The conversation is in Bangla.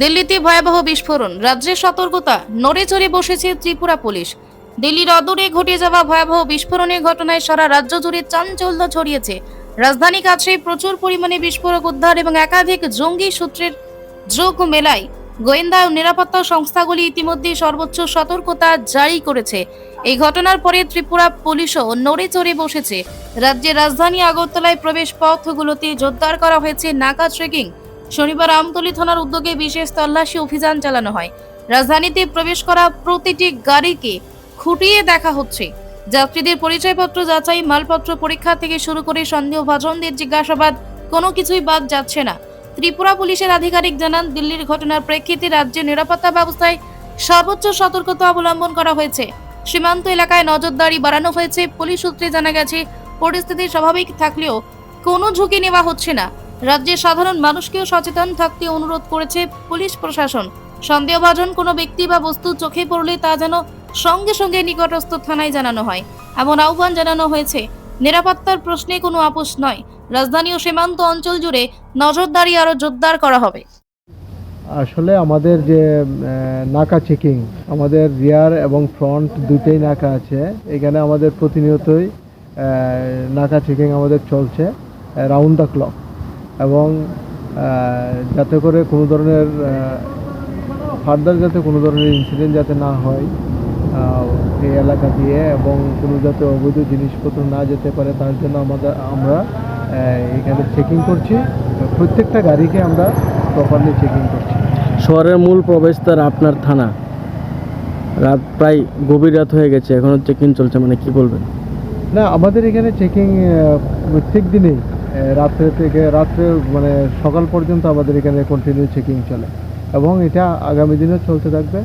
দিল্লিতে ভয়াবহ বিস্ফোরণ রাজ্যের সতর্কতা, নড়ে চড়ে বসেছে ত্রিপুরা পুলিশ। দিল্লির অদূরে ঘটে যাওয়া ভয়াবহ বিস্ফোরণের ঘটনায় সারা রাজ্য জুড়ে চাঞ্চল্য ছড়িয়েছে। রাজধানী কাছে প্রচুর পরিমাণে বিস্ফোরক উদ্ধার এবং একাধিক জঙ্গি সূত্রের যোগ মেলায় গোয়েন্দা ও নিরাপত্তা সংস্থাগুলি ইতিমধ্যে সর্বোচ্চ সতর্কতা জারি করেছে। এই ঘটনার পরে ত্রিপুরা পুলিশও নড়ে চড়ে বসেছে। রাজ্যের রাজধানী আগরতলায় প্রবেশ পথগুলোতে জোরদার করা হয়েছে নাকা ট্রেকিং। শনিবার আমতলী থানার উদ্যোগে বিশেষ তল্লাশি অভিযান চালানো হয়। রাজধানীতে প্রবেশ করা প্রতিটি গাড়িকে খুঁটিয়ে দেখা হচ্ছে। যাত্রীদের পরিচয়পত্র যাচাই, মালপত্র পরীক্ষা থেকে শুরু করে সন্দেহভাজনদের জিজ্ঞাসাবাদ, কোনো কিছুই বাদ যাচ্ছে না। ত্রিপুরা পুলিশের আধিকারিক জানান, দিল্লির ঘটনার প্রেক্ষিতে রাজ্যের নিরাপত্তা ব্যবস্থায় সর্বোচ্চ সতর্কতা অবলম্বন করা হয়েছে। সীমান্ত এলাকায় নজরদারি বাড়ানো হয়েছে। পুলিশ সূত্রে জানা গেছে, পরিস্থিতি স্বাভাবিক থাকলেও কোনো ঝুঁকি নেওয়া হচ্ছে না। রাজ্যের সাধারণ মানুষকেও সচেতন থাকতে অনুরোধ করেছে পুলিশ প্রশাসন। সন্দেহভাজন কোনো ব্যক্তি বা বস্তু চোখে পড়লে তা যেন সঙ্গে সঙ্গে নিকটস্থ থানায় জানানো হয়। এমন আহ্বান জানানো হয়েছে। নিরাপত্তার প্রশ্নে কোনো আপোষ নয়। রাজধানী ও সীমান্ত অঞ্চল জুড়ে নজরদারি আরও জোরদার করা হবে। আসলে আমাদের যে নাকা চেকিং, আমাদের রিয়ার এবং ফ্রন্ট দুইটাই নাকা আছে। এখানে আমাদের প্রতিনিয়তই নাকা চেকিং আমাদের চলছে রাউন্ড দ্য ক্লক। এবং যাতে করে কোনো ধরনের ফার্দার যাতে কোনো ধরনের ইনসিডেন্ট যাতে না হয় এই এলাকা দিয়ে এবং কোনো যাতে অবৈধ জিনিসপত্র না যেতে পারে তার জন্য আমাদের আমরা এখানে চেকিং করছি। প্রত্যেকটা গাড়িকে আমরা প্রপারলি চেকিং করছি। শহরের মূল প্রবেশদ্বার আপনার থানা। রাত প্রায় গভীর রাত হয়ে গেছে এখনও চেকিং চলছে মানে কি বলবেন? না আমাদের এখানে চেকিং প্রত্যেক দিনেই রাত্রে থেকে রাত্রে মানে সকাল পর্যন্ত আমাদের এখানে কন্টিনিউ চেকিং চলে। এবং এটা আগামী দিনেও চলতে থাকবে।